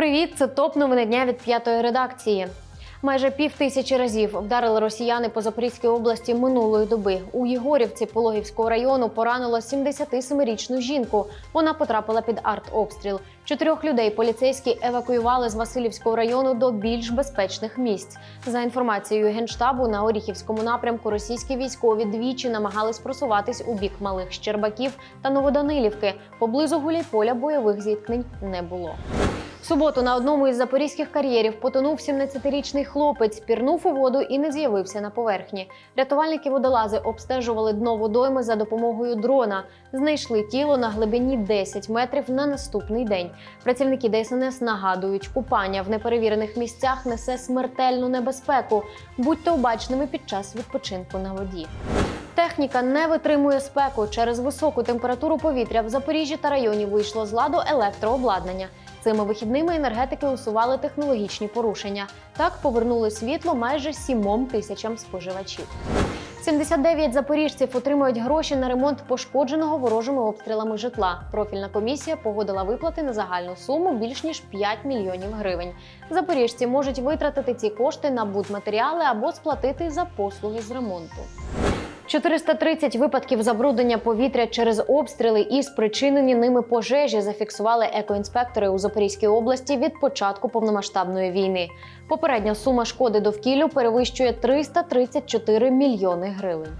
Привіт, це топ новини дня від п'ятої редакції. Майже пів тисячі разів вдарили росіяни по Запорізькій області минулої доби. У Єгорівці Пологівського району поранило 77-річну жінку. Вона потрапила під артобстріл. Чотирьох людей поліцейські евакуювали з Васильівського району до більш безпечних місць. За інформацією генштабу, на Оріхівському напрямку російські військові двічі намагались просуватись у бік малих Щербаків та Новоданилівки. Поблизу Гуляйполя бойових зіткнень не було. В суботу на одному із запорізьких кар'єрів потонув 17-річний хлопець, пірнув у воду і не з'явився на поверхні. Рятувальники водолази обстежували дно водойми за допомогою дрона. Знайшли тіло на глибині 10 метрів на наступний день. Працівники ДСНС нагадують, купання в неперевірених місцях несе смертельну небезпеку. Будьте обачними під час відпочинку на воді. Техніка не витримує спеку. Через високу температуру повітря в Запоріжжі та районі вийшло з ладу електрообладнання. Цими вихідними енергетики усували технологічні порушення. Так повернули світло майже сімом тисячам споживачів. 79 запоріжців отримують гроші на ремонт пошкодженого ворожими обстрілами житла. Профільна комісія погодила виплати на загальну суму більш ніж 5 мільйонів гривень. Запоріжці можуть витратити ці кошти на будматеріали або сплатити за послуги з ремонту. 430 випадків забруднення повітря через обстріли і спричинені ними пожежі зафіксували екоінспектори у Запорізькій області від початку повномасштабної війни. Попередня сума шкоди довкіллю перевищує 334 мільйони гривень.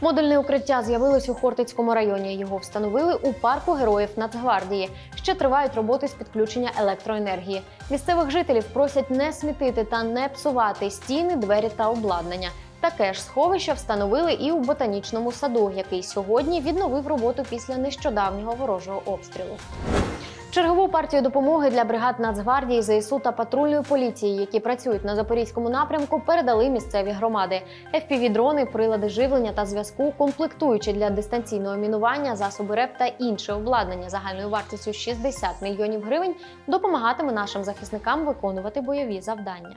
Модульне укриття з'явилось у Хортицькому районі. Його встановили у парку героїв Нацгвардії. Ще тривають роботи з підключення електроенергії. Місцевих жителів просять не смітити та не псувати стіни, двері та обладнання. Таке ж сховище встановили і у ботанічному саду, який сьогодні відновив роботу після нещодавнього ворожого обстрілу. Чергову партію допомоги для бригад Нацгвардії, ЗСУ та патрульної поліції, які працюють на запорізькому напрямку, передали місцеві громади. FPV-дрони, прилади живлення та зв'язку, комплектуючі для дистанційного мінування, засоби РЕП та інше обладнання загальною вартістю 60 мільйонів гривень допомагатиме нашим захисникам виконувати бойові завдання.